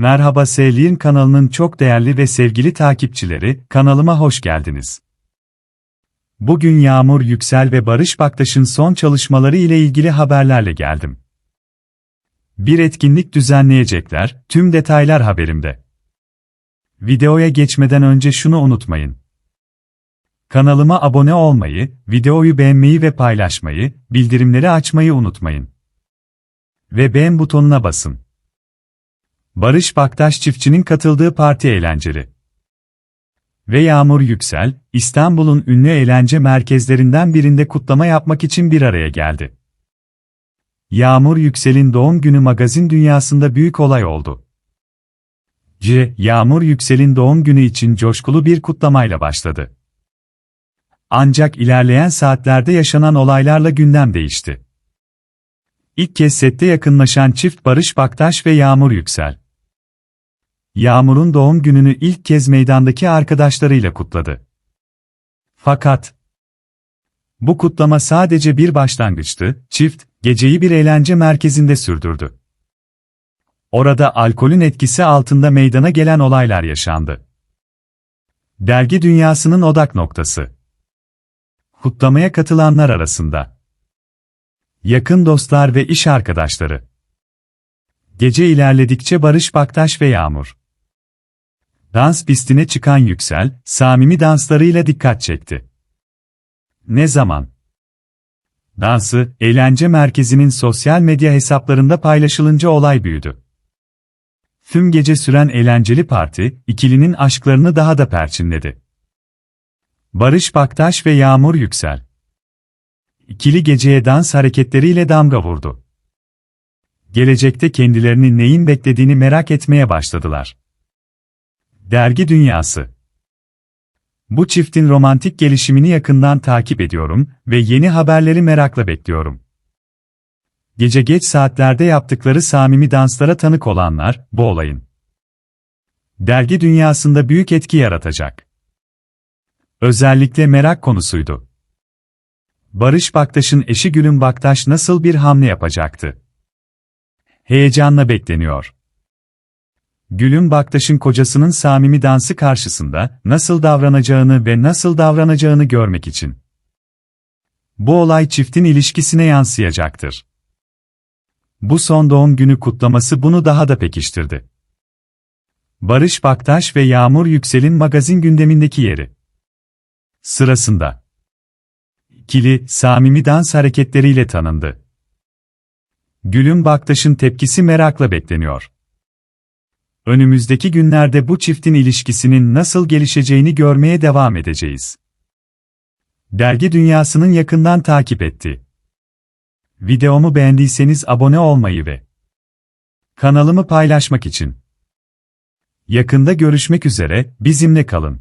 Merhaba Selin kanalının çok değerli ve sevgili takipçileri, kanalıma hoş geldiniz. Bugün Yağmur Yüksel ve Barış Baktaş'ın son çalışmaları ile ilgili haberlerle geldim. Bir etkinlik düzenleyecekler, tüm detaylar haberimde. Videoya geçmeden önce şunu unutmayın. Kanalıma abone olmayı, videoyu beğenmeyi ve paylaşmayı, bildirimleri açmayı unutmayın. Ve beğen butonuna basın. Barış Baktaş çiftçinin katıldığı parti eğlenceli. Ve Yağmur Yüksel, İstanbul'un ünlü eğlence merkezlerinden birinde kutlama yapmak için bir araya geldi. Yağmur Yüksel'in doğum günü magazin dünyasında büyük olay oldu. C. Yağmur Yüksel'in doğum günü için coşkulu bir kutlamayla başladı. Ancak ilerleyen saatlerde yaşanan olaylarla gündem değişti. İlk kez sette yakınlaşan çift Barış Baktaş ve Yağmur Yüksel. Yağmur'un doğum gününü ilk kez meydandaki arkadaşlarıyla kutladı. Fakat bu kutlama sadece bir başlangıçtı, çift, geceyi bir eğlence merkezinde sürdürdü. Orada alkolün etkisi altında meydana gelen olaylar yaşandı. Dergi dünyasının odak noktası. Kutlamaya katılanlar arasında. Yakın dostlar ve iş arkadaşları. Gece ilerledikçe Barış Baktaş ve Yağmur. Dans pistine çıkan Yüksel, samimi danslarıyla dikkat çekti. Ne zaman? Dansı, eğlence merkezinin sosyal medya hesaplarında paylaşılınca olay büyüdü. Tüm gece süren eğlenceli parti, ikilinin aşklarını daha da perçinledi. Barış Baktaş ve Yağmur Yüksel. İkili geceye dans hareketleriyle damga vurdu. Gelecekte kendilerini neyin beklediğini merak etmeye başladılar. Dergi Dünyası Bu çiftin romantik gelişimini yakından takip ediyorum ve yeni haberleri merakla bekliyorum. Gece geç saatlerde yaptıkları samimi danslara tanık olanlar, bu olayın dergi dünyasında büyük etki yaratacak. Özellikle merak konusuydu. Barış Baktaş'ın eşi Gülüm Baktaş nasıl bir hamle yapacaktı? Heyecanla bekleniyor. Gülüm Baktaş'ın kocasının samimi dansı karşısında nasıl davranacağını ve nasıl davranacağını görmek için. Bu olay çiftin ilişkisine yansıyacaktır. Bu son doğum günü kutlaması bunu daha da pekiştirdi. Barış Baktaş ve Yağmur Yüksel'in magazin gündemindeki yeri. Sırasında. İkili, samimi dans hareketleriyle tanındı. Gülüm Baktaş'ın tepkisi merakla bekleniyor. Önümüzdeki günlerde bu çiftin ilişkisinin nasıl gelişeceğini görmeye devam edeceğiz. Dergi dünyasının yakından takip etti. Videomu beğendiyseniz abone olmayı ve kanalımı paylaşmak için. Yakında görüşmek üzere, bizimle kalın.